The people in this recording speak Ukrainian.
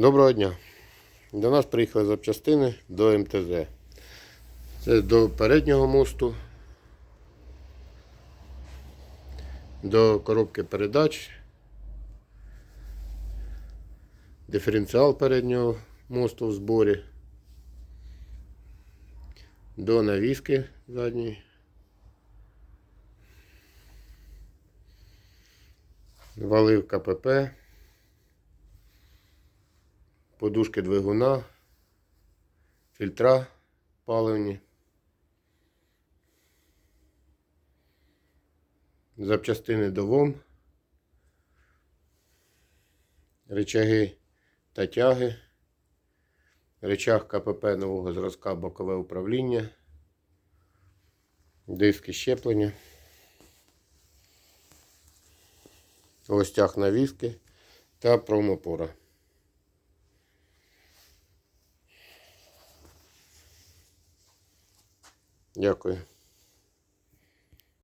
Доброго дня. До нас приїхали запчастини до МТЗ. Це до переднього мосту, до коробки передач, диференціал переднього мосту в зборі, до навіски задньої. Валив КПП. Подушки двигуна, фільтра паливні, запчастини до ВОМ, речаги та тяги, речах КПП нового зразка бокове управління, диски щеплення, ось навіски та промопора. Дякую.